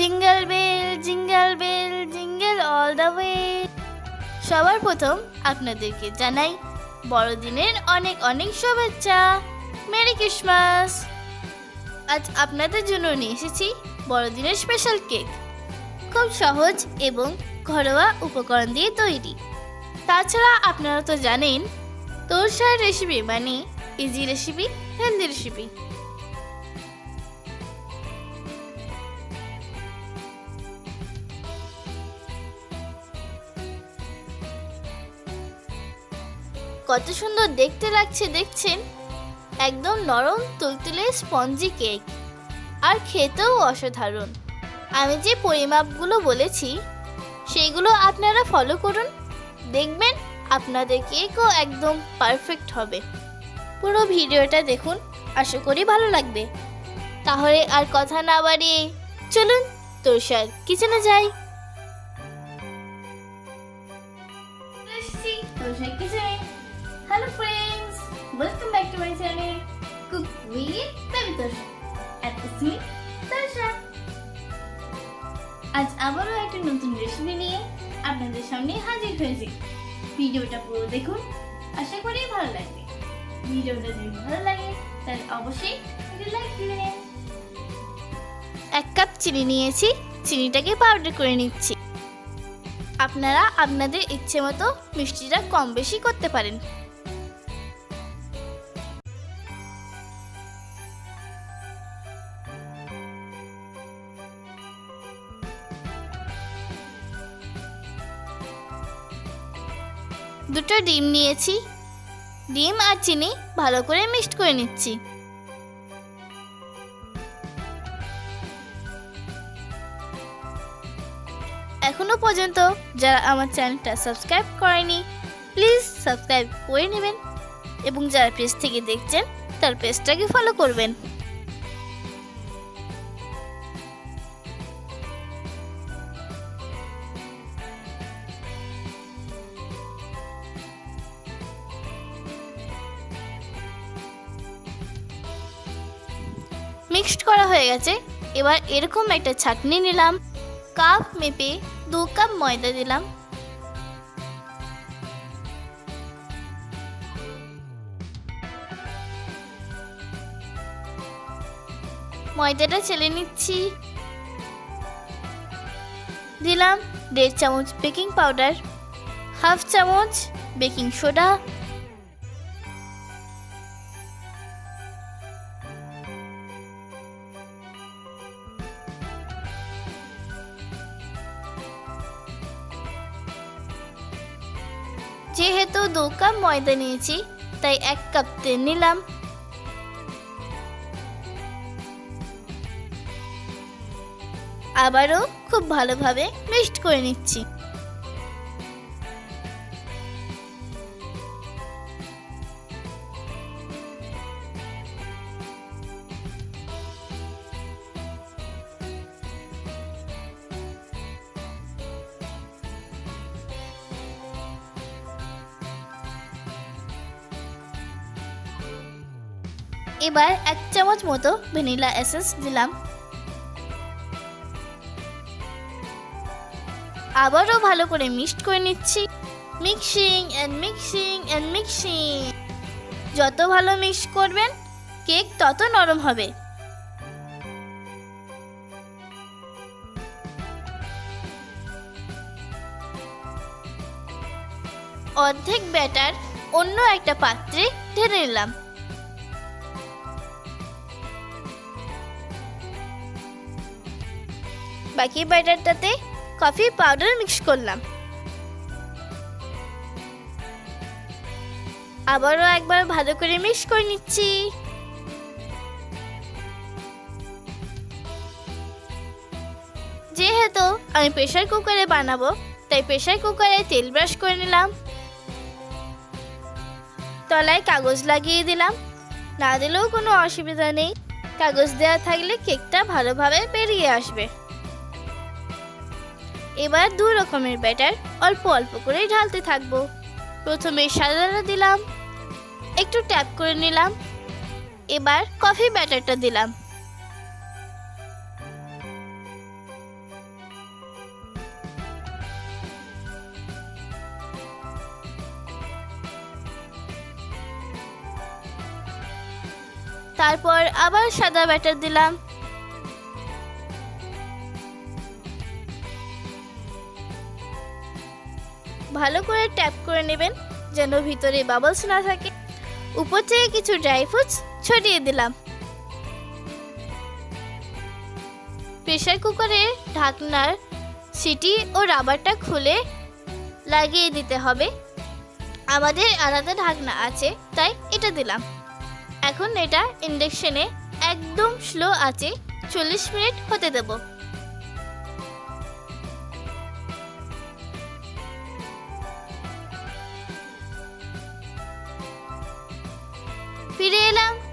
Jingle bell jingle bell jingle all the way সবার প্রথম আপনাদেরকে জানাই বড়দিনের অনেক অনেক শুভেচ্ছা। মেরি ক্রিসমাস আজ আপনাদের জন্য নিয়ে এসেছি বড়দিনের স্পেশাল কেক খুব সহজ এবং ঘরোয়া উপকরণ দিয়ে তৈরি। তাছাড়া আপনারা তো জানেন, তোরসার রেসিপি মানে ইজি রেসিপি হেলদি রেসিপি কত সুন্দর দেখতে লাগছে, দেখছেন? একদম নরম, তুলতুলে স্পঞ্জি কেক। আর খেতেও অসাধারণ। আমি যে পরিমাপগুলো বলেছি, সেইগুলো আপনারা ফলো করুন। দেখবেন আপনাদের কেকও একদম পারফেক্ট হবে। পুরো ভিডিওটা দেখুন, আশা করি ভালো লাগবে। তাহলে আর কথা না বাড়িয়ে চলুন তোরসার কিচেনে যাই। কিচেনে hello friends welcome back to my channel cook with baby Torsa at me Torsa আজ আবারও একটা নতুন রেসিপি নিয়ে আপনাদের সামনে হাজির হয়েছি। ভিডিওটা পুরো দেখুন, আশা করি ভালো লাগবে। ভিডিওটা যদি ভালো লাগে, তাহলে অবশ্যই একটা লাইক দিবেন এক কাপ চিনি নিয়েছি, চিনিটাকে পাউডার করে নিচ্ছি। আপনারা আপনাদের ইচ্ছে মতো মিষ্টিটা কম বেশি করতে পারেন। দুটো ডিম নিয়েছি। ডিম আর চিনি ভালো করে মিক্সড করে নিচ্ছি। এখনও পর্যন্ত যারা আমার চ্যানেলটা সাবস্ক্রাইব করেনি, প্লিজ সাবস্ক্রাইব করে নেবেন এবং যারা পেজ থেকে দেখছেন, তার পেজটাকে ফলো করবেন। মিক্সড করা হয়ে গেছে। এবার এরকম একটা ছাকনি নিলাম, কাপ মেপে দু কাপ ময়দা দিলাম। ময়দাটা ছেলে নিচ্ছি। দিলাম দেড় চামচ বেকিং পাউডার, হাফ চামচ বেকিং সোডা যেহেতু দু কাপ ময়দা নিয়েছি, তাই এক কাপ তেল নিলাম। আবারও খুব ভালোভাবে মিক্সড করে নিচ্ছি। এবার এক চামচ মতো ভ্যানিলা এসেন্স দিলাম। আবারও ভালো করে মিক্সড করে নিচ্ছি। Mixing and mixing and mixing. যত ভালো মিক্স করবেন, কেক তত নরম হবে। অর্ধেক ব্যাটার অন্য একটা পাত্রে ঢেলে নিলাম। বাকি ব্যাটারটাতে কফি পাউডার মিক্স করলাম। আবারও একবার ভালো করে মিক্স করে নিচ্ছি। যেহেতু আমি প্রেশার কুকারে বানাবো, তাই প্রেশার কুকারে তেল ব্রাশ করে নিলাম। তলায় কাগজ লাগিয়ে দিলাম। না দিলেও কোনো অসুবিধা নেই। কাগজ দেওয়া থাকলে কেকটা ভালোভাবে বেরিয়ে আসবে। এবার দু রকমের ব্যাটার অল্প অল্প করে ঢালতে থাকব। প্রথমে সাদাটা দিলাম, একটু ট্যাপ করে নিলাম, এবার কফি ব্যাটারটা দিলাম। তারপর আবার সাদা ব্যাটার দিলাম। ভালো করে ট্যাপ করে নেবেন, যেন ভিতরে বাবলস না থাকে। উপর থেকে কিছু ড্রাই ফ্রুটস ছড়িয়ে দিলাম। প্রেসার কুকারের ঢাকনার সিটি ও রাবারটা খুলে লাগিয়ে দিতে হবে। আমাদের আলাদা ঢাকনা আছে, তাই এটা দিলাম। এখন এটা ইন্ডাকশনে একদম স্লো আছে চল্লিশ মিনিট হতে দেব।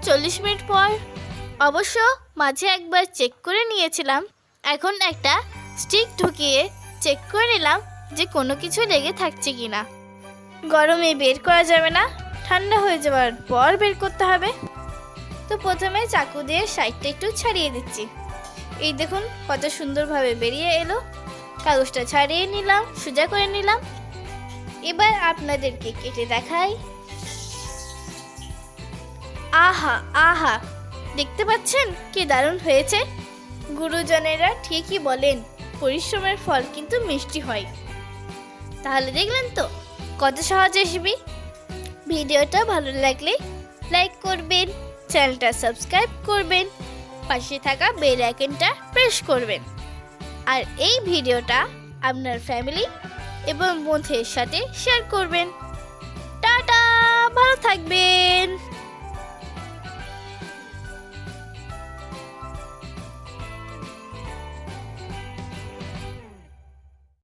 চল্লিশ মিনিট পর অবশ্য মাঝে একবার চেক করে নিয়েছিলাম। এখন একটা স্টিক ঢুকিয়ে চেক করে নিলাম যে কোনো কিছু লেগে থাকছে কি না গরমে বের করা যাবে না, ঠান্ডা হয়ে যাওয়ার পর বের করতে হবে। তো প্রথমে চাকু দিয়ে সাইডটা একটু ছাড়িয়ে দিচ্ছি। এই দেখুন কত সুন্দরভাবে বেরিয়ে এলো। কাগজটা ছাড়িয়ে নিলাম, সোজা করে নিলাম। এবার আপনাদেরকে কেটে দেখাই। আহা আহা। দেখতে পাচ্ছেন কি দারুণ হয়েছে? গুরুজনেরা ঠিকই বলেন, পরিশ্রমের ফল কিন্তু মিষ্টি হয়। তাহলে দেখলেন তো, কত সহজ রেসিপি। ভিডিওটা ভালো লাগলে লাইক করবেন, চ্যানেলটা সাবস্ক্রাইব করবেন, পাশে থাকা বেল আইকনটা প্রেস করবেন। আর এই ভিডিওটা আপনার ফ্যামিলি এবং বন্ধুদের সাথে শেয়ার করবেন। টাটা, ভালো থাকবেন।